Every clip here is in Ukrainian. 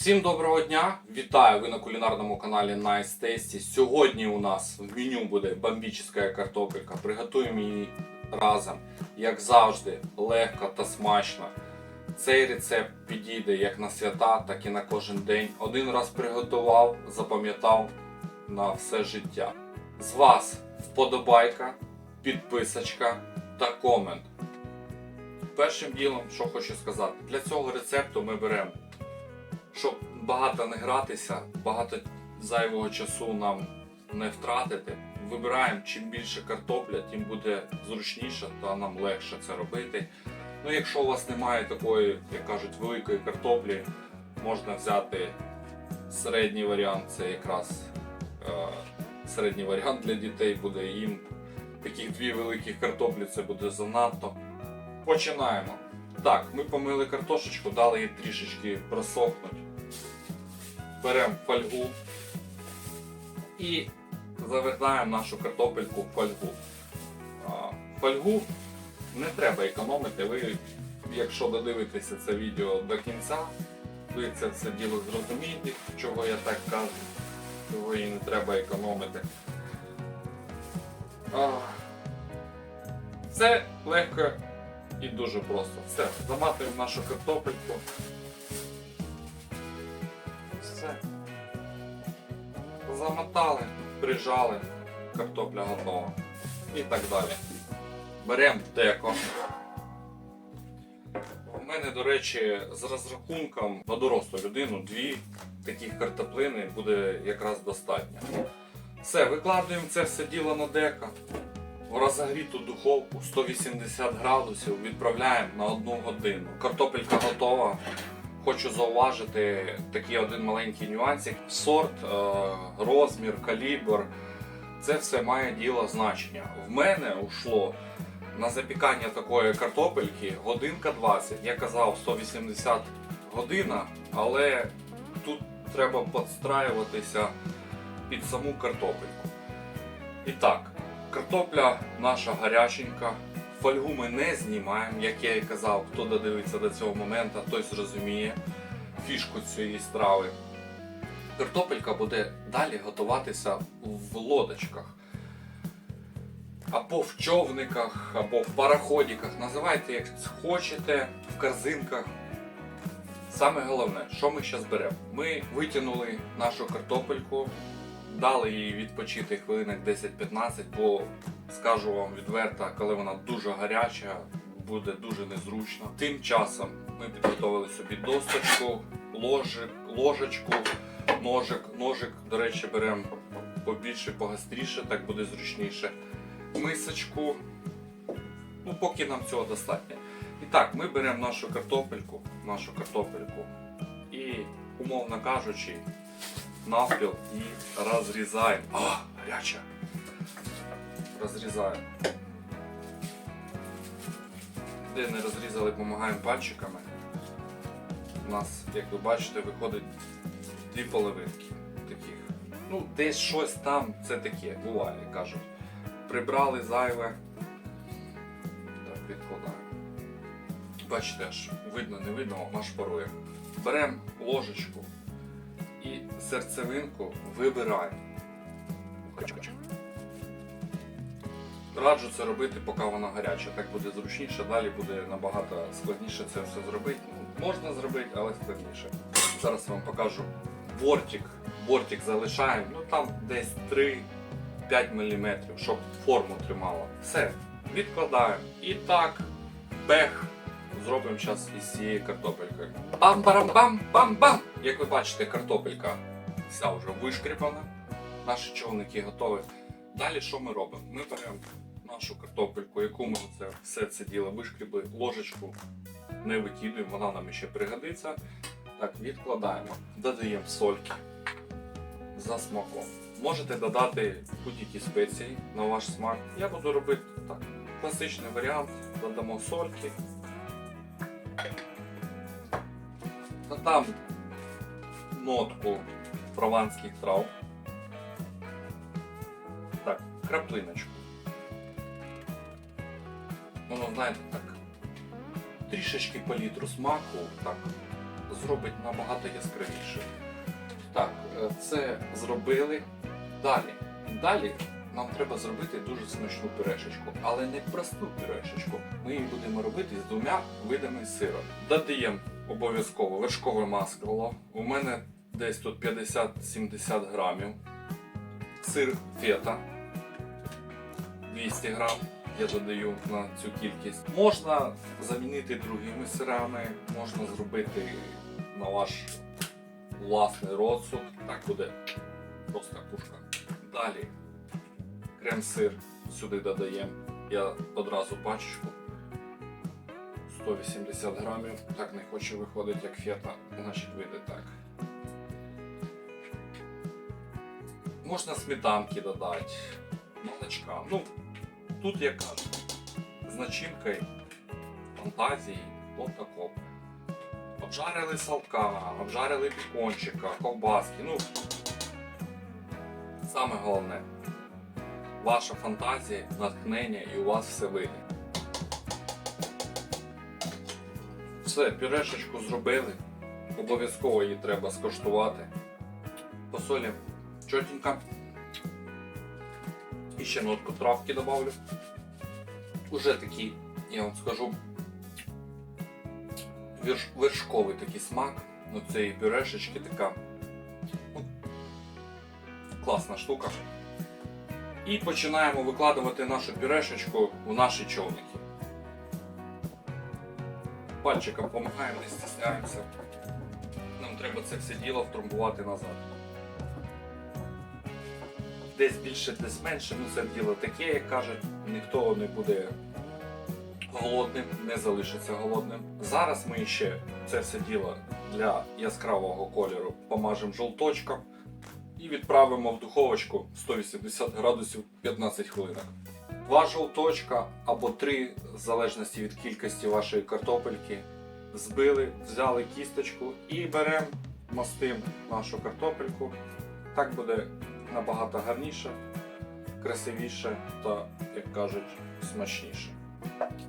Всім доброго дня! Вітаю! Ви на кулінарному каналі Nice Tasty. Сьогодні у нас в меню буде бомбічна картопелька. Приготуємо її разом, як завжди, легко та смачно. Цей рецепт підійде як на свята, так і на кожен день. Один раз приготував, запам'ятав на все життя. З вас вподобайка, підписочка та комент. Першим ділом, що хочу сказати, для цього рецепту ми беремо щоб багато не гратися, багато зайвого часу нам не втратити. Вибираємо чим більше картопля, тим буде зручніше та нам легше це робити. Ну, якщо у вас немає такої, як кажуть, великої картоплі, можна взяти середній варіант, це якраз е, середній варіант для дітей буде їм. Таких дві великих картоплі це буде занадто. Починаємо. Так, ми помили картошечку, дали їй трішечки просохнути. Беремо фольгу і завертаємо нашу картопельку в фольгу. Фольгу не треба економити. Ви, якщо додивитеся це відео до кінця, ви це все діло зрозумієте, чого я так кажу, чого її не треба економити. Це легко і дуже просто. Все, заматуємо нашу картопельку. Все. Замотали, прижали, картопля готова. І так далі. Беремо деко. У мене, до речі, з розрахунком на дорослу людину дві таких картоплини буде якраз достатньо. Все, викладуємо це все діло на деко. В розогріту духовку 180 градусів відправляємо на 1 годину. Картопелька готова. Хочу зауважити такий один маленький нюансик. Сорт, е, розмір, калібр. Це все має діло значення. В мене ушло на запікання такої картопельки годинка 20. Я казав 180 година, але тут треба підстраюватися під саму картопельку. І так, Картопля наша гаряченька. Фольгу ми не знімаємо, як я і казав, хто додивиться до цього моменту, той зрозуміє фішку цієї страви. Картопелька буде далі готуватися в лодочках. Або в човниках, або в пароходиках. Називайте як хочете, в корзинках. Саме головне, що ми зараз беремо? Ми витягнули нашу картопельку, дали їй відпочити хвилинок 10-15, бо скажу вам відверто, коли вона дуже гаряча, буде дуже незручно. Тим часом ми підготовили собі досточку, ложик, ложечку, ножик. Ножик, до речі, беремо побільше, погастріше, так буде зручніше. Мисочку. Ну, поки нам цього достатньо. І так, ми беремо нашу картопельку, нашу картопельку і, умовно кажучи, навпіл і розрізаємо. А, гаряча. Розрізаємо. Де не розрізали, допомагаємо пальчиками. У нас, як ви бачите, виходить дві половинки таких. Ну, десь щось там, це таке, буває, кажуть. Прибрали зайве. Так, відкладаємо. Бачите, аж видно, не видно, аж парує. Беремо ложечку і серцевинку вибираємо. Раджу це робити, поки вона гаряча. Так буде зручніше, далі буде набагато складніше це все зробити. Ну, можна зробити, але складніше. Зараз вам покажу бортик. Бортик залишаємо, ну там десь 3-5 мм, щоб форму тримало. Все, відкладаємо. І так, бех, зробимо зараз із цією картопелькою. Пам-парам-пам-пам-пам! Як ви бачите, картопелька вся вже вишкріпана. Наші човники готові. Далі що ми робимо? Ми беремо нашу картопельку, яку ми це, все це діло вишкрібли, ложечку не викидуємо, вона нам ще пригодиться. Так, відкладаємо, додаємо сольки за смаком. Можете додати будь-які спеції на ваш смак. Я буду робити так. Класичний варіант, додамо сольки. Та там нотку прованських трав. Так, краплиночку. Воно, знаєте, так, трішечки палітру смаку, так, зробить набагато яскравіше. Так, е, це зробили. Далі. Далі нам треба зробити дуже смачну пюрешечку, але не просту пюрешечку. Ми її будемо робити з двома видами сиру. Додаємо обов'язково вершкове масло. У мене десь тут 50-70 грамів. Сир фета 200 грам. Я додаю на цю кількість. Можна замінити другими сирами, можна зробити на ваш власний розсуд. Так буде просто пушка. Далі крем-сир сюди додаємо. Я одразу пачечку. 180 грамів. Так не хоче виходить як фета, значить вийде так. Можна сметанки додати, молочка. Ну, тут я з начинкою фантазії, от тако. Обжарили салка, обжарили бікончика, ковбаски. Ну, саме головне, ваша фантазія, натхнення і у вас все вийде. Все, пюрешечку зробили. Обов'язково її треба скоштувати. Посолі чотенько. І ще нотку травки добавлю. Уже такий, я вам скажу, верш, вершковий такий смак. Ну, цієї пюрешечки така ну, класна штука. І починаємо викладувати нашу пюрешечку в наші човники. Пальчиком допомагаємо, не стісняємося. Нам треба це все діло втрамбувати назад. Десь більше, десь менше, ну це діло таке, як кажуть, ніхто не буде голодним, не залишиться голодним. Зараз ми ще це все діло для яскравого кольору помажемо жовточком і відправимо в духовочку 180 градусів 15 хвилинок. Два жовточка або три, в залежності від кількості вашої картопельки, збили, взяли кісточку і беремо, мастим нашу картопельку. Так буде набагато гарніше, красивіше та, як кажуть, смачніше.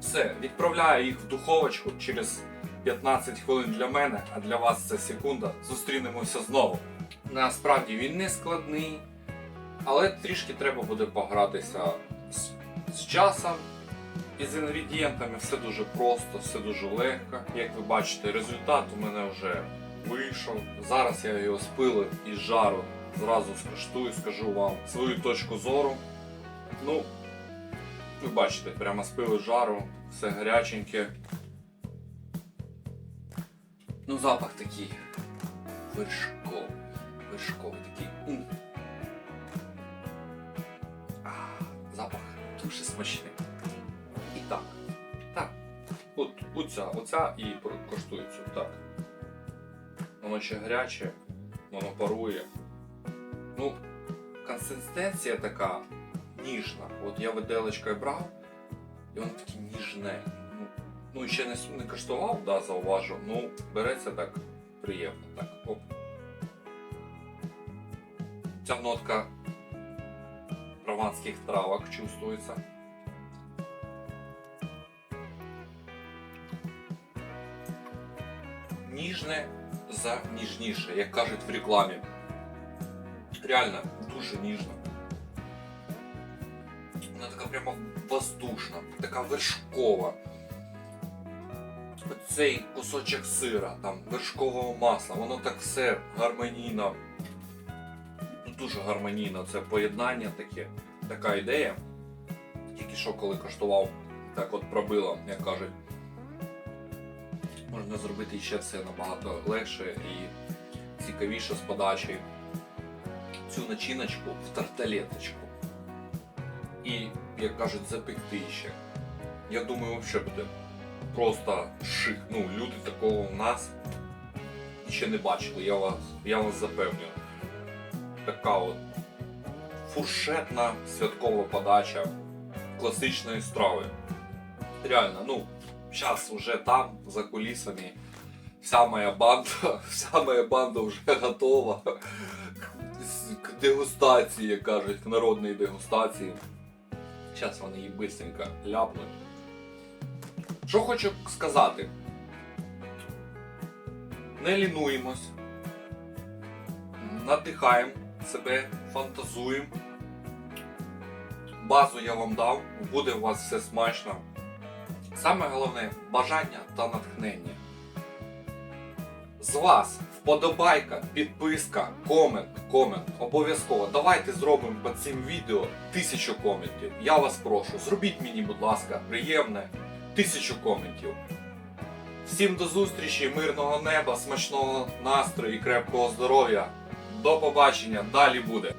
Все, відправляю їх в духовочку через 15 хвилин для мене, а для вас це секунда. Зустрінемося знову. Насправді він не складний, але трішки треба буде погратися з, з часом. І з інгредієнтами все дуже просто, все дуже легко. Як ви бачите, результат у мене вже вийшов. Зараз я його спилив із жару. Зразу скуштую, скажу вам свою точку зору. Ну, ви бачите, прямо спили жару, все гаряченьке. Ну, запах такий вершковий. Вершковий такий. м. А, запах дуже смачний. І так. Так. От оця, оця і коштує цю. Так. Воно ще гаряче, воно парує. Ну, консистенція така ніжна. От я виделочкою брав, і воно таке ніжне. Ну, ну ще не, не коштував, да, зауважу. Ну, береться так приємно. Так, оп. Ця нотка прованських травок чувствується. Ніжне за ніжніше, як кажуть в рекламі. Реально, дуже ніжно. Вона така прямо воздушна, така вершкова. Оцей кусочок сира, там вершкового масла, воно так все гармонійно. Дуже гармонійно це поєднання таке, така ідея. Тільки що коли коштував, так от пробило, як кажуть. Можна зробити ще все набагато легше і цікавіше з подачі цю начиночку в тарталеточку. І, як кажуть, запекти ще. Я думаю, взагалі буде просто шик. Ну, люди такого у нас ще не бачили, я вас, я вас запевнюю. Така от фуршетна святкова подача класичної страви. Реально, ну, зараз вже там, за кулісами, вся моя банда, вся моя банда вже готова к дегустації, як кажуть, к народній дегустації. Зараз вони її бистренько ляпнуть. Що хочу сказати? не лінуємось, надихаємо себе, фантазуємо. Базу я вам дав, буде у вас все смачно. Саме головне бажання та натхнення. З вас вподобайка, підписка, комент, комент. Обов'язково. Давайте зробимо під цим відео тисячу коментів. Я вас прошу, зробіть мені, будь ласка, приємне тисячу коментів. Всім до зустрічі, мирного неба, смачного настрою і крепкого здоров'я. До побачення, далі буде.